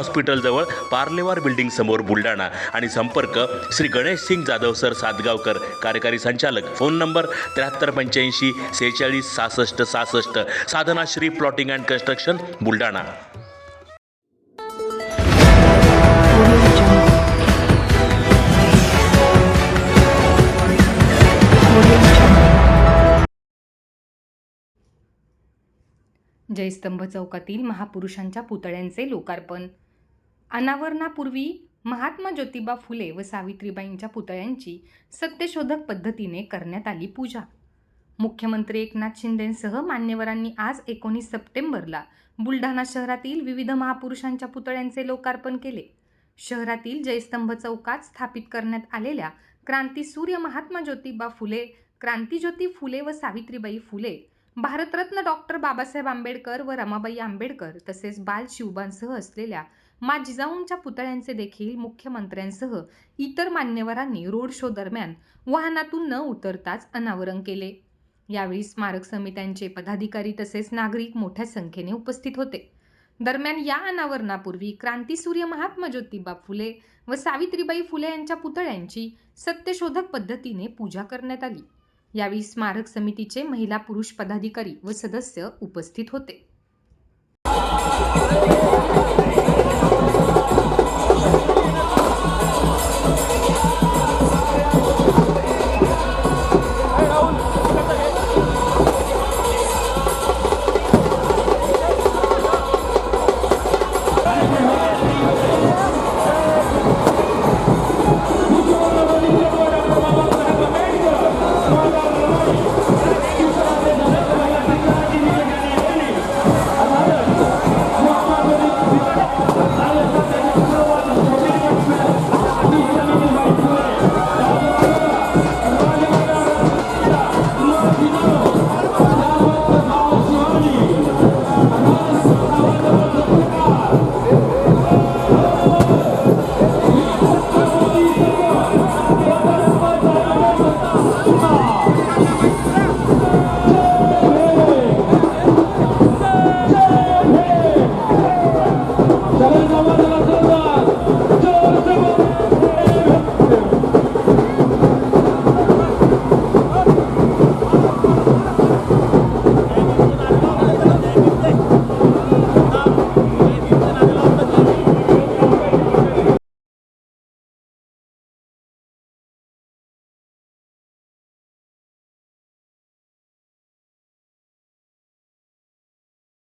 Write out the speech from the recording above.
हॉस्पिटलजवळ Parlewar building समोर बुलढाणा. आणि संपर्क श्री गणेश सिंग जाधव सर सातगावकर कार्यकारी संचालक. फोन नंबर त्र्याहत्तर पंच्याऐंशी सेहेचाळीस सहासष्ट सहासष्ट. Sadhanashree plotting and construction Buldhana. Jaistambh चौकातील महापुरुषांच्या पुतळ्यांचे लोकार्पण. अनावरणापूर्वी महात्मा ज्योतिबा फुले व सावित्रीबाईंच्या पुतळ्यांची सत्यशोधक पद्धतीने करण्यात आली पूजा. मुख्यमंत्री एकनाथ शिंदेंसह मान्यवरांनी आज एकोणीस सप्टेंबरला बुलढाणा शहरातील विविध महापुरुषांच्या पुतळ्यांचे लोकार्पण केले. शहरातील जयस्तंभ चौकात स्थापित करण्यात आलेल्या क्रांतीसूर्य महात्मा ज्योतिबा फुले क्रांतीज्योती फुले व सावित्रीबाई फुले भारतरत्न डॉक्टर बाबासाहेब आंबेडकर व रमाबाई आंबेडकर तसेच बाल शिवबांसह असलेल्या मा जिजाऊंच्या पुतळ्यांचे देखील मुख्यमंत्र्यांसह इतर मान्यवरांनी रोड शो दरम्यान वाहनातून न उतरताच अनावरण केले. यावेळी स्मारक समित्यांचे पदाधिकारी तसेच नागरिक मोठ्या संख्येने उपस्थित होते. दरम्यान या अनावरणापूर्वी क्रांतीसूर्य महात्मा ज्योतिबा फुले व सावित्रीबाई फुले यांच्या पुतळ्यांची सत्यशोधक पद्धतीने पूजा करण्यात आली. यावेळी स्मारक समितीचे महिला पुरुष पदाधिकारी व सदस्य उपस्थित होते.